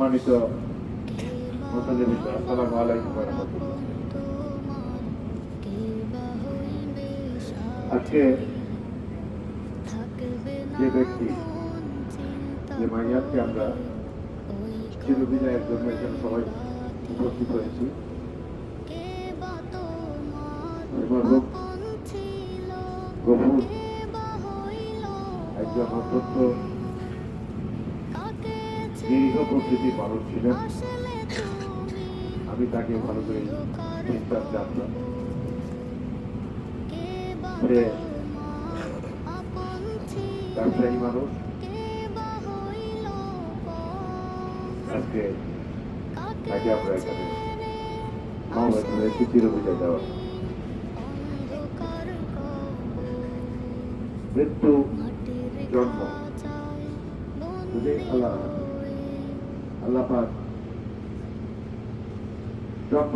সম্মানিত আসসালামু আলাইকুম আজকে যে ব্যক্তি, যে মাইয়াতকে আমরা চিরবিদায়ের জন্য এখানে সবাই উপস্থিত হয়েছি গফুর একজন অত্যন্ত নিরীহ প্রকৃতির মানুষ ছিলেন। আমি তাকে ভালো করে চিন্তার জানতাম। সে ব্যবসায়ী মানুষ। আজকে তাকে আমরা এখানে মামলা হয়েছি চিরবিদায় দেওয়া। মৃত্যু জন্ম। যদি আল্লাহ আল্লাহ পাক। জন্ম